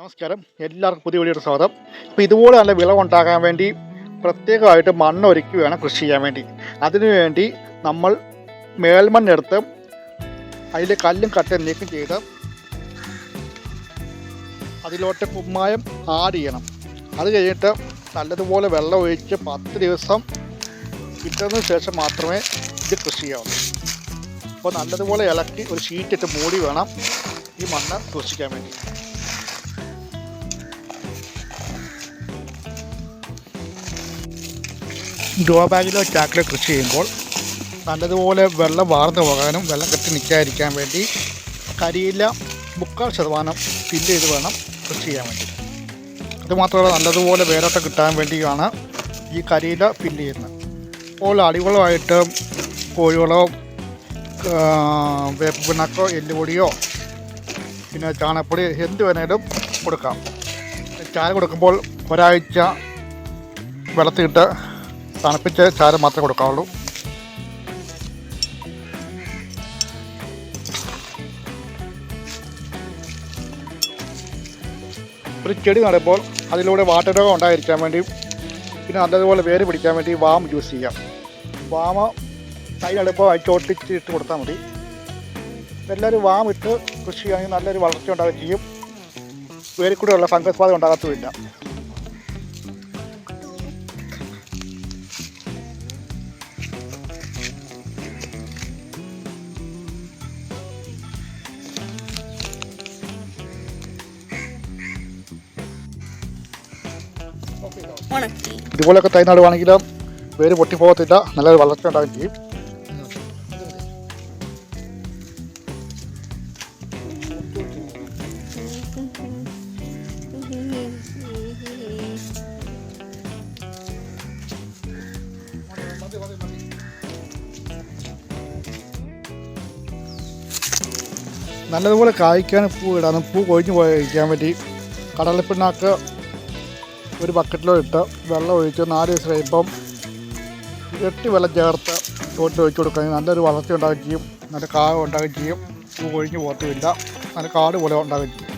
നമസ്കാരം. എല്ലാവർക്കും പുതിയ വീഡിയോയുടെ സ്വാഗതം. ഇപ്പോൾ ഇതുപോലെ നല്ല വിളവുണ്ടാകാൻ വേണ്ടി പ്രത്യേകമായിട്ട് മണ്ണ് ഒരുക്കി വേണം കൃഷി ചെയ്യാൻ വേണ്ടി. അതിനുവേണ്ടി നമ്മൾ മേൽമണ്ണെടുത്ത് അതിലെ കല്ലും കട്ടയും നീക്കം ചെയ്ത് അതിലോട്ട് കുമ്മായം ആഡ് ചെയ്യണം. അത് കഴിഞ്ഞിട്ട് നല്ലതുപോലെ വെള്ളം ഒഴിച്ച് പത്ത് ദിവസം ഇട്ടതിന് ശേഷം മാത്രമേ ഇത് കൃഷി ചെയ്യാവുള്ളൂ. അപ്പോൾ നല്ലതുപോലെ ഇളക്കി ഒരു ഷീറ്റിട്ട് മൂടി വേണം ഈ മണ്ണ് സൂക്ഷിക്കാൻ വേണ്ടി. ഗ്രോ ബാഗിലോ ചാക്കിലോ കൃഷി ചെയ്യുമ്പോൾ നല്ലതുപോലെ വെള്ളം വാർന്നു പോകാനും വെള്ളം കെട്ടി നിൽക്കാതിരിക്കാൻ വേണ്ടി കരിയില മുക്കാൽ ശതമാനം ഫില്ല് ചെയ്ത് വേണം കൃഷി ചെയ്യാൻ വേണ്ടി. അതുമാത്രമല്ല നല്ലതുപോലെ വേരോട്ടം കിട്ടാൻ വേണ്ടിയാണ് ഈ കരിയില ഫില്ല് ചെയ്യുന്നത്. അപ്പോൾ അടിവളമായിട്ട് കോഴിവളമോ ആ, വേപ്പ് പിണ്ണാക്കോ എല്ലുപൊടിയോ പിന്നെ ചാണകപ്പൊടി എന്ത് വേണേലും കൊടുക്കാം. ചായ കൊടുക്കുമ്പോൾ ഒരാഴ്ച വെള്ളത്തിയിട്ട് തണുപ്പിച്ച് ചാരം മാത്രമേ കൊടുക്കാവുള്ളൂ. ഒരു ചെടി നടുമ്പോൾ അതിലൂടെ വാട്ടർ രോഗം ഉണ്ടായിരിക്കാൻ വേണ്ടി പിന്നെ നല്ലതുപോലെ വേര് പിടിക്കാൻ വേണ്ടി വാം യൂസ് ചെയ്യാം. വാമ തൈ നടുമ്പോൾ അത് ചോട്ടിച്ച് ഇട്ട് കൊടുത്താൽ മതി. എല്ലാവരും വാം ഇട്ട് കൃഷി ചെയ്യുകയാണെങ്കിൽ നല്ലൊരു വളർച്ച ഉണ്ടാവുകയും ചെയ്യും. വേരിൽ കൂടെയുള്ള ഫംഗസ് ബാധ ഉണ്ടാകത്തുമില്ല. ഇതുപോലെയൊക്കെ തൈ നടുവാണെങ്കിൽ വേര് പൊട്ടിപ്പോകത്തില്ല. നല്ലൊരു വളർച്ച ഉണ്ടാകും ചെയ്യും. നല്ലതുപോലെ കായ്ക്കാനും പൂ ഇടാനും പൂ കൊഴിഞ്ഞു പോയിരിക്കാൻ വേണ്ടി കടലപ്പിണ്ണാക്ക് ഒരു ബക്കറ്റിലോ ഇട്ട് വെള്ളം ഒഴിച്ച് നാല് ദിവസം കഴിയുമ്പം ഇരട്ടി വെള്ളം ചേർത്ത് തോട്ടിൽ ഒഴിച്ച് കൊടുക്കുകയാണെങ്കിൽ നല്ലൊരു വളർച്ച ഉണ്ടാകുകയും നല്ല കായ ഉണ്ടാകുകയും ചെയ്യും. പൂ കൊഴിഞ്ഞ് പോകത്തുമില്ല. നല്ല കാട് പോലെ ഉണ്ടാകുകയും ചെയ്യും.